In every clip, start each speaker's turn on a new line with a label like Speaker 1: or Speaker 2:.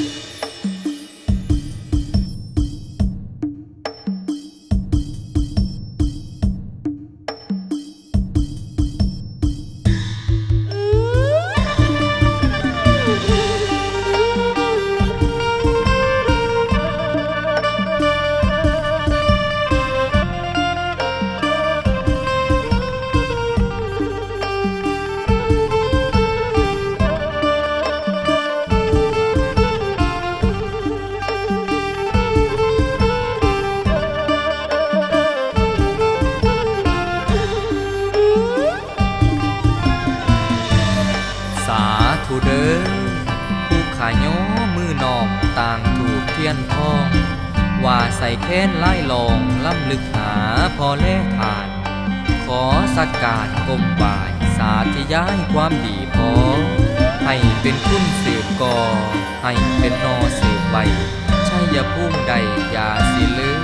Speaker 1: thank you. อผู้ขาย้อมือนองต่างถูกเทียนทอง ว่าใส่แค้นไล่ลองล้ำลึกหาพอแลทาน ขอสักการก้มบ่ายสาธย้ายความดีพอ ให้เป็นคุณสืบกอ ให้เป็นนอสืบใบชัยภูมิใดอย่าสิลืม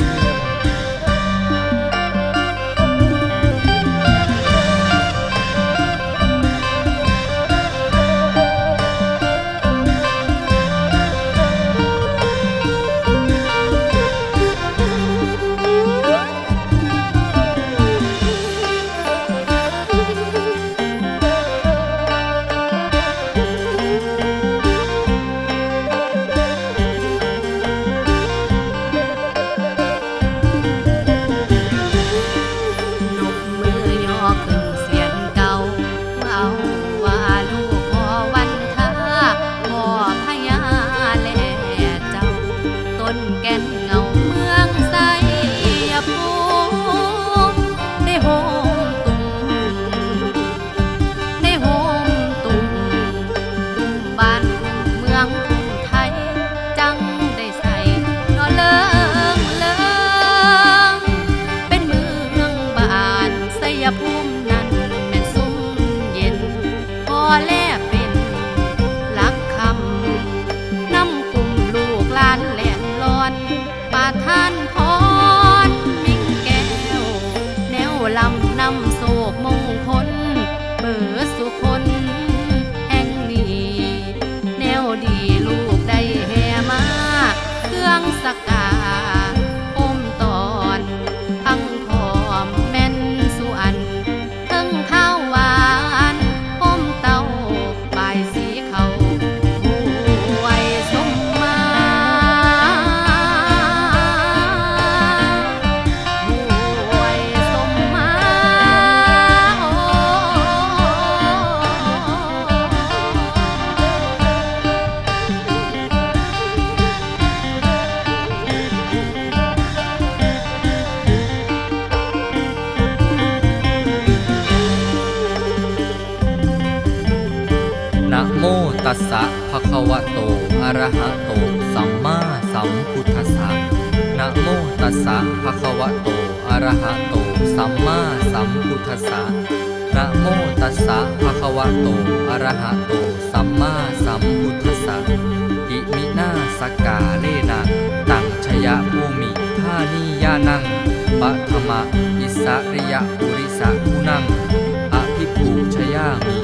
Speaker 2: นะ
Speaker 1: โมตัสสะภะคะวะโต อะระหะโต สัมมาสัมพุทธัสสะนะโมตัสสะภะคะวะโต อะระหะโต สัมมาสัมพุทธัสสะนะโมตัสสะภะคะวะโต อะระหะโต สัมมาสัมพุทธัสสะอิมินาสกาเลนะตังชยภูมิท่านิยานังปัทมะอิสริยปุริสะคุนังอภิปูชยามิ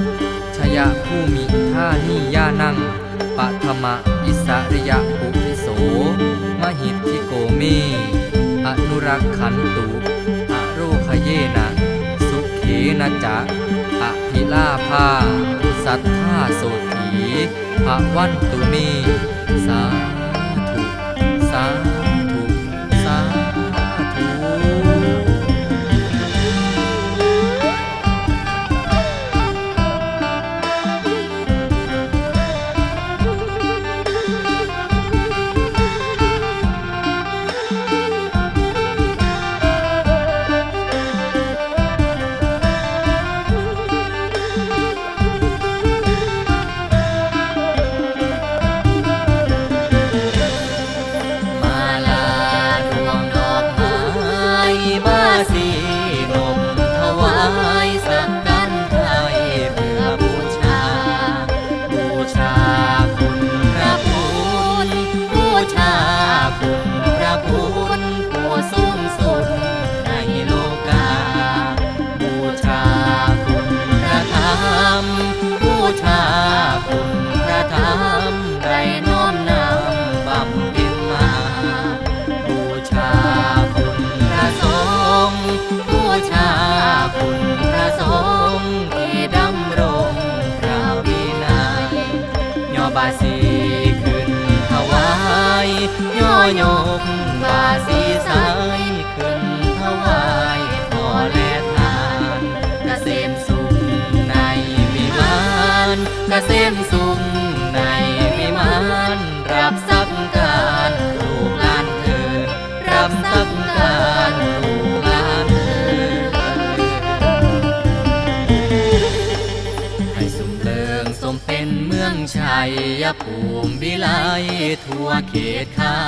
Speaker 1: ชยะผู้มิ นิยานังปัทมะอิสริยปุริโส มหิทธิโกเม อนุรักขันตุอโรคเยนะ สุเขนะจะอภิลาภา สัทธาโสถีภวันตุเม สา ย่อยกภาสีสายขึ้นถวายพอและทานเกษมสุขในวิมานเกษม ยยภูมิวิไลทั่วเขตคา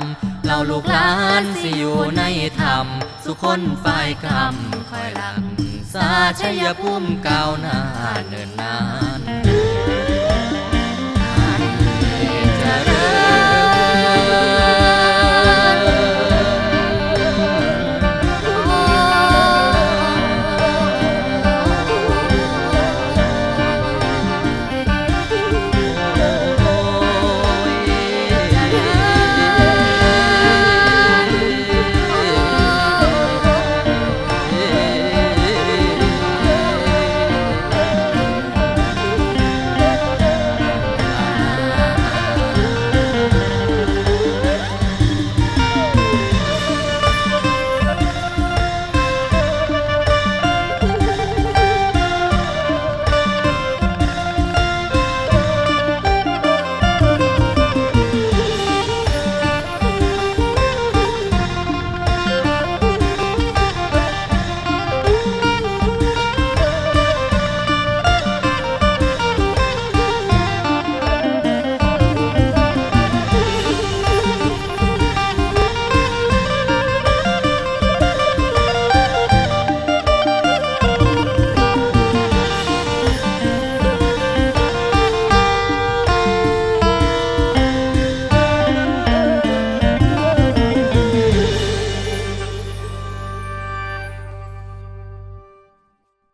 Speaker 1: มเราลูกหลานสิอยู่ในธรรม สุคนฝ่ายคำคอยหลัง สาชัยภูมิก้าวหน้าเนินนาน